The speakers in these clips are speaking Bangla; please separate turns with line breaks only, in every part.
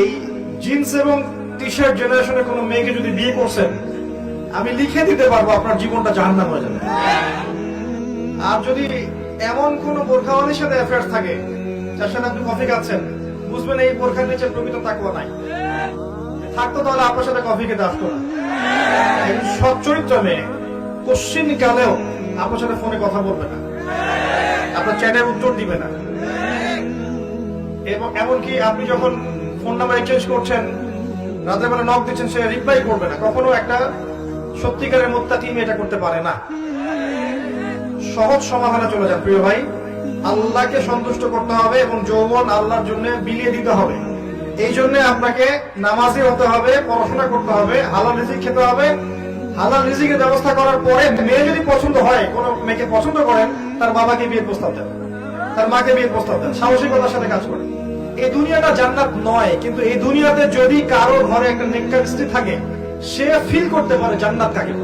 এই জিন্স এবং টি শার্ট কোনো মেয়েকে যদি বিয়ে করছেন, আমি লিখে দিতে পারব, আপনার জীবনটা জাহান্নাম হয়ে যাবে। আর যদি এমন কোন বোরখাওয়ালির সাথে অ্যাফেয়ার্স থাকে, যার সাথে আপনি কফি খাচ্ছেন, বুঝবেন এই বোরখার নিচে প্রকৃত তাকুয়া নাই। থাকতো তাহলে আপনার সাথে কফি খেতে আসতো না। একজন সৎ চরিত্র মেয়ে, কোশ্চিন কালেও আপনার সাথে ফোনে কথা বলবে না। আপনার চ্যাটের উত্তর দিবে না। এবং এমনকি আপনি যখন ফোন নাম্বার এক্সচেঞ্জ করছেন, রাতের বেলা নক দিচ্ছেন, সে রিপ্লাই করবে না। কখনো একটা সত্যিকারের মোত্তা টিম এটা করতে পারে না। সহজ সমাধানে চলে যান, প্রিয় ভাই। আল্লাহকে সন্তুষ্ট করতে হবে এবং যৌবন আল্লাহর জন্য বিলিয়ে দিতে হবে। এই জন্য আপনাকে নামাজি হতে হবে, পড়াশোনা করতে হবে, হালাল রিজিক খেতে হবে। হালাল রিজিকের ব্যবস্থা করার পরে মেয়ে যদি পছন্দ হয়, কোন মেয়েকে পছন্দ করেন, তার বাবাকে বিয়ের প্রস্তাব দেন। তার মাকে বিয়ের প্রস্তাব দেন। সাহসিকতার সাথে কাজ করেন। এই দুনিয়াটা জান্নাত নয়, কিন্তু এই দুনিয়াতে যদি কারও ঘরে একটা নেককার স্ত্রী থাকে, সে ফিল করতে পারে জান্নাত কাকে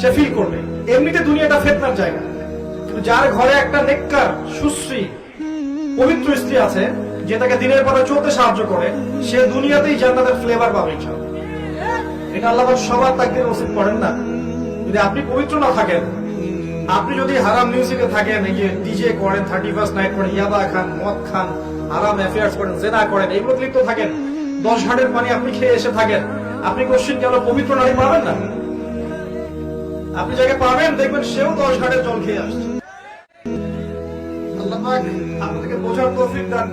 সে ফিল করবে। এমনিতে দুনিয়াটা ফেতনার জায়গা। কিন্তু যার ঘরে একটা নেককার সুশ্রী, পবিত্র স্ত্রী আছে, যে তাকে দিনের পরে চলতে সাহায্য করে, সে দুনিয়াতেই জান্নাতের ফ্লেভার পাবে। এটা আল্লাহ সবার তাকে নসিব করেন না। যদি আপনি পবিত্র না থাকেন আপনি যদি হারাম মিউজিকে থাকেন, এই যে ডিজে করেন থার্টি ফার্স্ট নাইট করেন, ইয়াবা খান, মদ খান, হারাম অ্যাফেয়ার্স করেন, জেনা করেন এগুলো লিপ্ত থাকেন। দশ ঘাটের পানি আপনি খেয়ে এসে থাকেন। আপনি কোশ্চিন কেন পবিত্র নারী পাবেন না? আপনি যাকে পাবেন, দেখবেন সেও দশ ঘাটের জল খেয়ে আসছে। আল্লাহ আপনাদেরকে বোঝার তৌফিক দান